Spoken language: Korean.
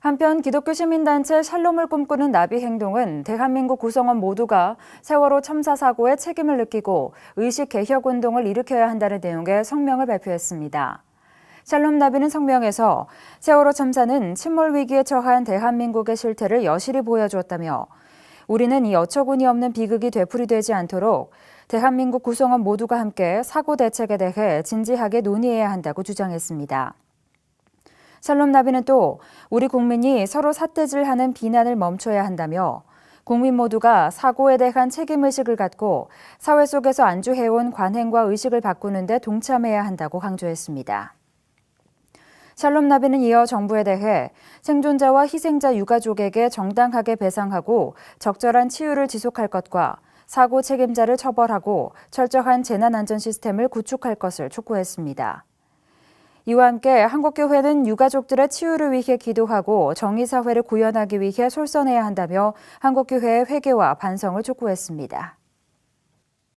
한편 기독교 시민단체 샬롬을 꿈꾸는 나비 행동은 대한민국 구성원 모두가 세월호 참사 사고에 책임을 느끼고 의식 개혁 운동을 일으켜야 한다는 내용의 성명을 발표했습니다. 샬롬 나비는 성명에서 세월호 참사는 침몰 위기에 처한 대한민국의 실태를 여실히 보여주었다며 우리는 이 어처구니 없는 비극이 되풀이되지 않도록 대한민국 구성원 모두가 함께 사고 대책에 대해 진지하게 논의해야 한다고 주장했습니다. 샬롬 나비는 또 우리 국민이 서로 삿대질하는 비난을 멈춰야 한다며 국민 모두가 사고에 대한 책임의식을 갖고 사회 속에서 안주해온 관행과 의식을 바꾸는 데 동참해야 한다고 강조했습니다. 샬롬 나비는 이어 정부에 대해 생존자와 희생자 유가족에게 정당하게 배상하고 적절한 치유를 지속할 것과 사고 책임자를 처벌하고 철저한 재난안전 시스템을 구축할 것을 촉구했습니다. 이와 함께 한국교회는 유가족들의 치유를 위해 기도하고 정의사회를 구현하기 위해 솔선해야 한다며 한국교회의 회개와 반성을 촉구했습니다.